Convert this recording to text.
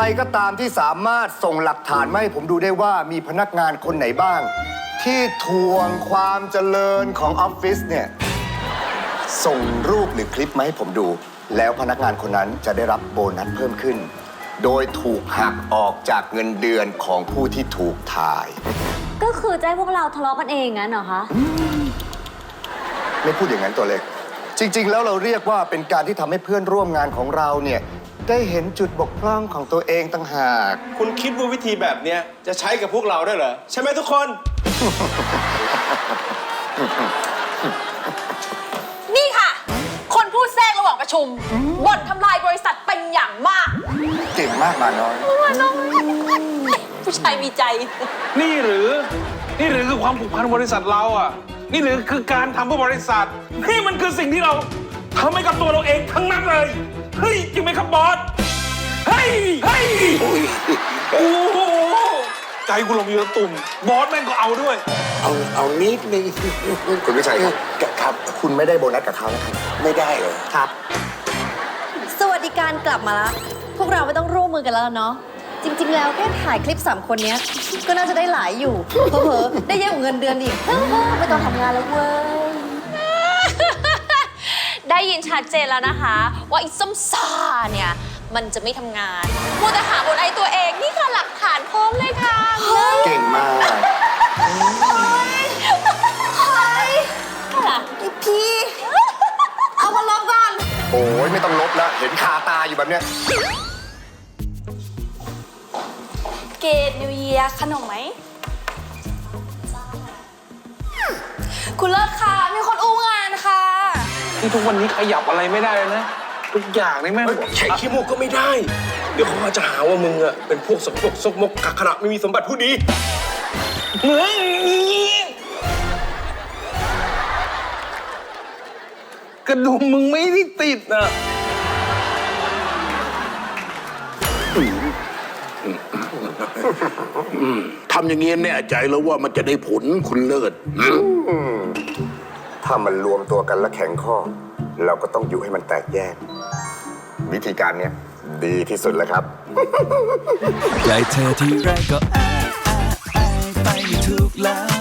รก็ตามที่สามารถส่งหลักฐานมาให้ผมดูได้ว่ามีพนักงานคนไหนบ้าง ที่ทวงความเจริญของออฟฟิศเนี่ย ส่งรูปหรือคลิปมาให้ผมดู แล้วพนักงานคนนั้นจะได้รับโบนัสเพิ่มขึ้น โดยถูกหักออกจากเงินเดือนของผู้ที่ถูกถ่าย ก็คือจะให้พวกเราทะเลาะกันเองงั้นเหรอคะ ไม่พูดอย่างนั้นตัวเล็ก จริง ๆ แล้วเราเรียกว่าเป็นการที่ทำให้เพื่อนร่วมงานของเราเนี่ย ได้เห็นจุดบกพร่องของตัวเองต่างหาก คุณคิดว่าวิธีแบบเนี้ยจะใช้กับพวกเราได้เหรอ ใช่ไหมทุกคน นี่ค่ะ คนพูดแทรกระหว่างประชุมบ่นทำลายบริษัทเป็นอย่างมากเก่งมากมาน้อย ผู้ชายมีใจ นี่หรือ นี่หรือคือความผูกพันบริษัทเราอะ นี่หรือคือการทำเพื่อบริษัท นี่มันคือสิ่งที่เราทำให้กับตัวเราเองทั้งนั้นเลย เฮ้ยจริงไหมครับบอส เฮ้ย เฮ้ย โอ้โห ใจกูลงอยู่ตะตุ่ม บอสแม่งก็เอาด้วย เอาเอานิดนึงคุณวิชัยครับครับ คุณไม่ได้โบนัสกับเขานะครับ ไม่ได้เหรอครับ สวัสดิการกลับมาละพวกเราไม่ต้องร่วมมือกันแล้วเนาะ จริง ๆ แล้วแค่ถ่ายคลิป 3 คนเนี้ย ก็น่าจะได้หลายอยู่ เผลอๆได้เยอะกว่าเงินเดือนอีกเฮ้อๆไม่ต้องทำงานแล้วเว้ย ได้ยินชัดเจนแล้วนะคะ ว่าไอ้ส้มซาเนี่ย มันจะไม่ทำงานมัวแต่หาบนไอ้ตัวเอง นี่คือหลักฐานพร้อมเลยค่ะเก่งมากพี่เอามาลองก่อน โอ้ยไม่ต้องลบแล้ว เห็นคาตาอยู่แบบเนี้ย เกตนิวเยียขนมไหม คุณเลิศค่ะ มีคนอู้งานค่ะ ที่ทุกวันนี้ขยับอะไรไม่ได้เลยนะ ทุกอย่างนี่แม่งใช้ขี้มูกก็ไม่ได้ เดี๋ยวเขาจะหาว่ามึงอะเป็นพวกสกปรกสกมกกักขระไม่มีสมบัติผู้ดีเฮ้ยกระดุมมึงไม่ได้ติดนะทำอย่างนี้แน่ใจแล้วว่ามันจะได้ผลคุณเลิศหืมถ้ามันรวมตัวกันและแข็งข้อ เราก็ต้องอยู่ให้มันแตกแยก วิธีการเนี้ยดีที่สุดแล้วครับ ใจเธอที่แรก็อายอายอายไปไม่ถูกแล้ว